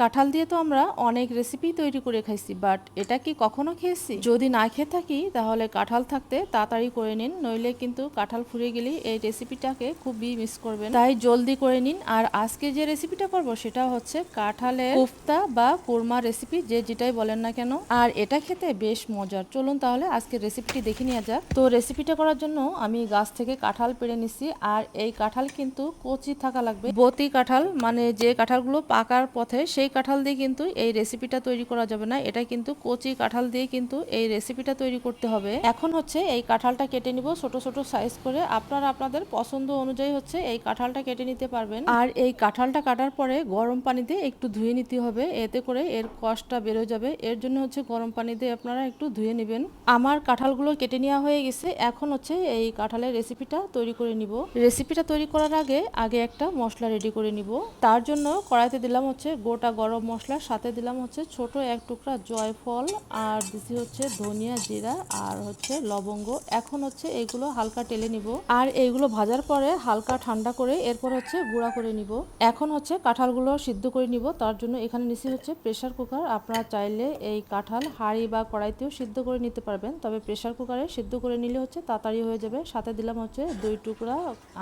কাঁঠাল দিয়ে তো আমরা অনেক রেসিপি তৈরি করে খাইছি বাট এটা কি কখনো খেয়েছি? যদি না খেয়ে থাকি, তাহলে কাঁঠাল থাকতে তাড়াতাড়ি করে নিন, নইলে কিন্তু কাঁঠাল ফুরিয়ে গেলে এই রেসিপিটাকে খুবই মিস করবেন। তাই জলদি করে নিন, আর আজকে যে রেসিপিটা করব, সেটা হচ্ছে কাঁঠালের কোফতা বা কোরমা রেসিপি যে যেটাই বলেন না কেন। আর এটা খেতে বেশ মজার। চলুন তাহলে আজকে রেসিপিটি দেখে নেওয়া যাক। তো রেসিপিটা করার জন্য আমি গাছ থেকে কাঁঠাল পেড়ে নিছি, আর এই কাঁঠাল কিন্তু কচি থাকা লাগবে। বতি কাঁঠাল মানে যে কাঁঠালগুলো পাকার পথে, সেই কাঁঠাল দিয়ে কিন্তু এই রেসিপিটা তৈরি করা যাবে না। এটা কিন্তু কচি কাঁঠাল দিয়ে কিন্তু এই রেসিপিটা তৈরি করতে হবে। এখন হচ্ছে এই কাঁঠালটা কেটে নিব ছোট ছোট সাইজ করে। আপনারা আপনাদের পছন্দ অনুযায়ী হচ্ছে এই কাঁঠালটা কেটে নিতে পারবেন। আর এই কাঁঠালটা কাটার পরে গরম পানিতে একটু ধুয়ে নিতে হবে। এতে করে এর কষটা বেরো যাবে। এর জন্য হচ্ছে গরম পানিতে আপনারা একটু ধুয়ে নেবেন। আমার কাঁঠালগুলো কেটে নেওয়া হয়ে গেছে। এখন হচ্ছে এই কাঁঠালের রেসিপিটা তৈরি করে নিব। রেসিপিটা তৈরি করার আগে আগে একটা মশলা রেডি করে নিব। তার জন্য কড়াইতে দিলাম হচ্ছে গোটা গরম মশলা, সাথে দিলাম হচ্ছে ছোট এক টুকরা জয়ফল, আর দিছি হচ্ছে ধনিয়া জিরা আর হচ্ছে লবঙ্গ। এখন হচ্ছে এইগুলো হালকা টেলে নিব। আর এইগুলো ভাজার পরে হালকা ঠান্ডা করে এরপর হচ্ছে গুঁড়া করে নিব। এখন হচ্ছে কাঁঠালগুলো সিদ্ধ করে নিব। তার জন্য এখানে নিচে হচ্ছে প্রেশার কুকার। আপনারা চাইলে এই কাঁঠাল, হাঁড়ি বা কড়াইতেও সিদ্ধ করে নিতে পারবেন। তবে প্রেশার কুকারে সিদ্ধ করে নিলে হচ্ছে তাড়াতাড়ি হয়ে যাবে। সাথে দিলাম হচ্ছে দুই টুকরা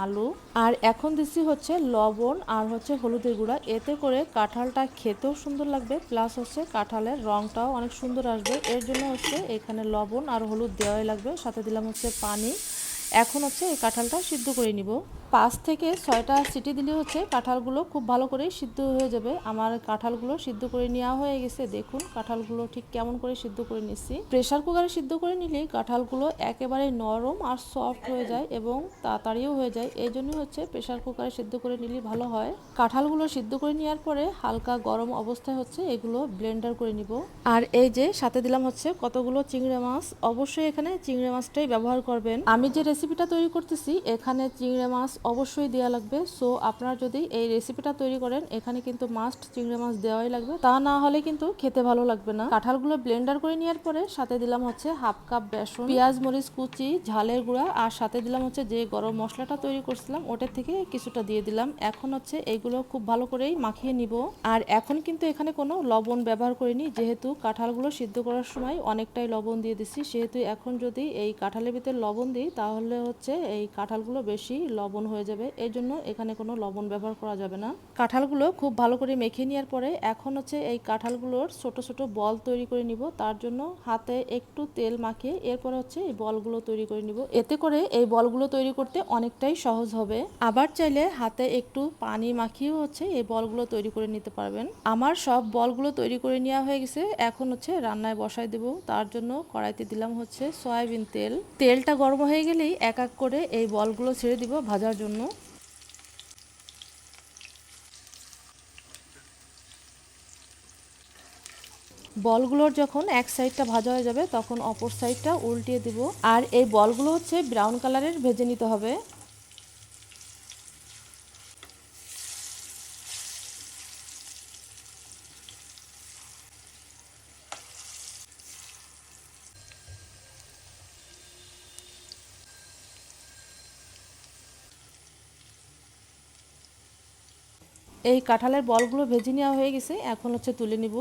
আলু। আর এখন দিচ্ছি হচ্ছে লবণ আর হচ্ছে হলুদের গুঁড়া। এতে করে কাঁঠালটা খেতেও সুন্দর লাগবে প্লাস হচ্ছে কাঁঠালের রংটাও অনেক সুন্দর আসবে। এর জন্য হচ্ছে এখানে লবণ আর হলুদ দেওয়াই লাগবে, সাথে দিলাম হচ্ছে পানি। এখন হচ্ছে এই কাঁঠালটা সিদ্ধ করে নিব। পাঁচ থেকে ছয়টা সিটি দিলে হচ্ছে কাঁঠালগুলো খুব ভালো করে সিদ্ধ হয়ে যাবে। আমার কাঁঠালগুলো সিদ্ধ করে নেওয়া হয়ে গেছে। দেখুন কাঁঠালগুলো ঠিক কেমন করে সিদ্ধ করে নিচ্ছি। প্রেশার কুকারে সিদ্ধ করে নিলে কাঁঠালগুলো একেবারে নরম আর সফট হয়ে যায় এবং তাড়াতাড়িও হয়ে যায়। এই জন্য হচ্ছে প্রেশার কুকারে সিদ্ধ করে নিলে ভালো হয়। কাঁঠালগুলো সিদ্ধ করে নেওয়ার পরে হালকা গরম অবস্থায় হচ্ছে এগুলো ব্লেন্ডার করে নিব। আর এই যে সাথে দিলাম হচ্ছে কতগুলো চিংড়ি মাছ, অবশ্যই এখানে চিংড়ি মাছটাই ব্যবহার করবেন। আমি যে রেসিপিটা তৈরি করতেছি, এখানে চিংড়ি মাছ অবশ্যই দেওয়া লাগবে। সো আপনারা যদি এই রেসিপিটা তৈরি করেন, এখানে কিন্তু মাস্ট চিংড়ি মাছ দেওয়াই লাগবে। তা না হলে কিন্তু খেতে ভালো লাগবে না। কাঁঠালগুলো ব্লেন্ডার করে নেওয়ার পরে সাথে দিলাম হচ্ছে হাফ কাপ বেসন, পেঁয়াজ, মরিচ, কুচি, ঝালের গুঁড়া, আর সাথে দিলাম হচ্ছে যে গরম মশলাটা তৈরি করছিলাম, ওটার থেকে কিছুটা দিয়ে দিলাম। এখন হচ্ছে এইগুলো খুব ভালো করেই মাখিয়ে নিব। আর এখন কিন্তু এখানে কোনো লবণ ব্যবহার করিনি। যেহেতু কাঁঠালগুলো সিদ্ধ করার সময় অনেকটাই লবণ দিয়ে দিচ্ছি সেহেতু এখন যদি এই কাঁঠালের ভিতরে লবণ দিই, তাহলে হচ্ছে এই কাঁঠালগুলো বেশি লবণ হয়ে যাবে। এই জন্য এখানে কোনো লবণ ব্যবহার করা যাবে না। কাঁঠালগুলো খুব ভালো করে মেখে নেওয়ার পরে এখন হচ্ছে এই কাঁঠালগুলোর ছোট ছোট বল তৈরি করে নিব। তার জন্য হাতে একটু তেল মাখিয়ে এরপরে হচ্ছে এই বলগুলো তৈরি করে নিব। এতে করে এই বলগুলো তৈরি করতে অনেকটাই সহজ হবে। আবার চাইলে হাতে একটু পানি মাখিয়েও হচ্ছে এই বলগুলো তৈরি করে নিতে পারবেন। আমার সব বলগুলো তৈরি করে নেওয়া হয়ে গেছে। এখন হচ্ছে রান্নায় বসাই দেব। তার জন্য কড়াইতে দিলাম হচ্ছে সয়াবিন তেল। তেলটা গরম হয়ে গেলেই এক এক করে এই বলগুলো ছেড়ে দিব ভাজার জন্য। বলগুলোর যখন এক সাইডটা ভাজা হয়ে যাবে, তখন অপর সাইডটা উল্টিয়ে দেব। আর এই বলগুলো হচ্ছে ব্রাউন কালারের ভেজে নিতে হবে। এই কাঁঠালের বলগুলো ভেজে নেওয়া হয়ে গেছে, এখন হচ্ছে তুলে নিব।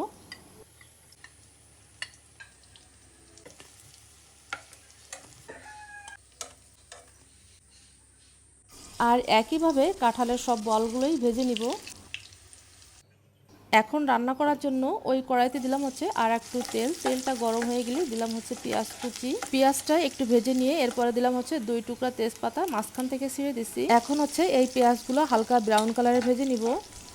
আর একইভাবে কাঁঠালের সব বলগুলোই ভেজে নিব। এখন রান্না করার জন্য ওই কড়াইতে দিলাম হচ্ছে আর একটু তেল। তেলটা গরম হয়ে গেলে দিলাম হচ্ছে পেঁয়াজ কুচি। পেঁয়াজটা একটু ভেজে নিয়ে এরপরে দিলাম হচ্ছে দুই টুকরা তেজপাতা, মাঝখান থেকে ছিঁড়ে দিচ্ছি এখন হচ্ছে এই পেঁয়াজগুলো হালকা ব্রাউন কালারে ভেজে নিব।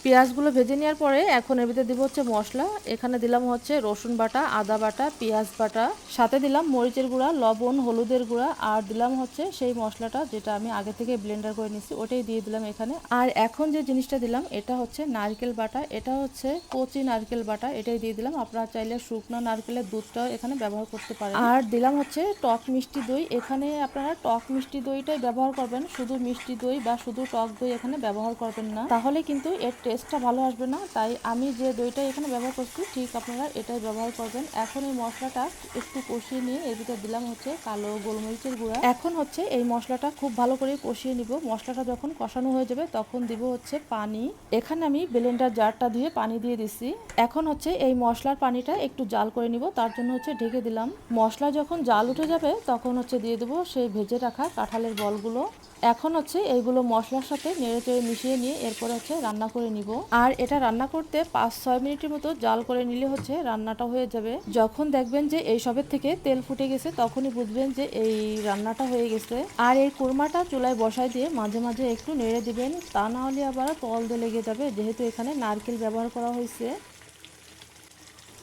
পেঁয়াজগুলো ভেজে নেওয়ার পরে এখন এর ভিতরে দিব হচ্ছে মশলা। এখানে দিলাম হচ্ছে রসুন বাটা, আদা বাটা, পেঁয়াজ বাটা। সাথে দিলাম মরিচের গুঁড়া, লবণ, হলুদের গুঁড়া আর দিলাম হচ্ছে সেই মশলাটা যেটা আমি আগে থেকে ব্লেন্ডার করে নিচ্ছি ওটাই দিয়ে দিলাম এখানে। আর এখন যে জিনিসটা দিলাম, এটা হচ্ছে নারকেল বাটা, এটা হচ্ছে কচি নারকেল বাটা, এটাই দিয়ে দিলাম। আপনারা চাইলে শুকনো নারকেলের দুধটাও এখানে ব্যবহার করতে পারেন। আর দিলাম হচ্ছে টক মিষ্টি দই, এখানে আপনারা টক মিষ্টি দইটাই ব্যবহার করবেন, শুধু মিষ্টি দই বা শুধু টক দই এখানে ব্যবহার করবেন না। তাহলে কিন্তু এর টেস্ট টেস্টটা ভালো আসবে না, তাই আমি যে দইটা এখানে ব্যবহার করছি, ঠিক আপনারা এটাই ব্যবহার করবেন। এখন এই মশলাটা একটু কষিয়ে নিয়ে, এর ভিতরে দিলাম হচ্ছে কালো গোলমরিচের গুঁড়া। এখন হচ্ছে এই মশলাটা খুব ভালো করে কষিয়ে নিব। মশলাটা যখন কষানো হয়ে যাবে, তখন দিব হচ্ছে পানি। এখানে আমি ব্লেন্ডার জারটা ধুয়ে পানি দিয়ে দিছি। এখন হচ্ছে এই মশলার পানিটা একটু জাল করে নিব, তার জন্য হচ্ছে ঢেকে দিলাম। মশলা যখন জাল উঠে যাবে, তখন হচ্ছে দিয়ে দেবো সেই ভেজে রাখা কাঁঠালের বলগুলো। এখন হচ্ছে এইগুলো মশলার সাথে নেড়ে চেড়ে মিশিয়ে নিয়ে এরপর হচ্ছে রান্না করে নিব। আর এটা রান্না করতে পাঁচ ছয় মিনিটের মতো জাল করে নিলে হচ্ছে রান্নাটা হয়ে যাবে। যখন দেখবেন যে এই সবের থেকে তেল ফুটে গেছে, তখনই বুঝবেন যে এই রান্নাটা হয়ে গেছে। আর এই কোরমাটা চুলায় বসায় দিয়ে মাঝে মাঝে একটু নেড়ে দিবেন, তা না হলে আবার তল লেগে যাবে, যেহেতু এখানে নারকেল ব্যবহার করা হয়েছে।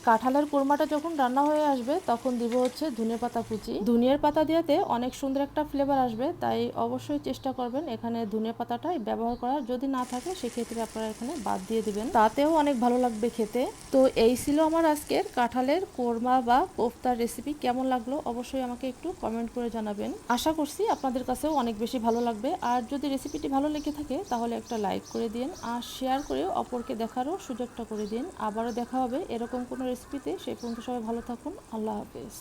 কাঁঠালের কোরমাটা যখন রান্না হয়ে আসবে, তখন দিব হচ্ছে ধনে পাতা কুচি। ধনিয়ার পাতা দিয়াতে অনেক সুন্দর একটা ফ্লেভার আসবে, তাই অবশ্যই চেষ্টা করবেন এখানে ধনে পাতাটাই ব্যবহার করার। যদি না থাকে, সেক্ষেত্রে আপনারা এখানে বাদ দিয়ে দিবেন। তাতেও অনেক ভালো লাগবে খেতে। তো এই ছিল আমার আজকের কাঁঠালের কোরমা বা কোফতার রেসিপি কেমন লাগল অবশ্যই আমাকে একটু কমেন্ট করে জানাবেন। আশা করছি আপনাদের কাছেও অনেক বেশি ভালো লাগবে। আর যদি রেসিপিটি ভালো লেগে থাকে, তাহলে একটা লাইক করে দিন। আর শেয়ার করে অপরকে দেখারও সুযোগটা করে দিন। আবারও দেখা হবে এরকম কোনো রেসিপিতে সেই পর্যন্ত সবাই ভালো থাকুন। আল্লাহ হাফেজ।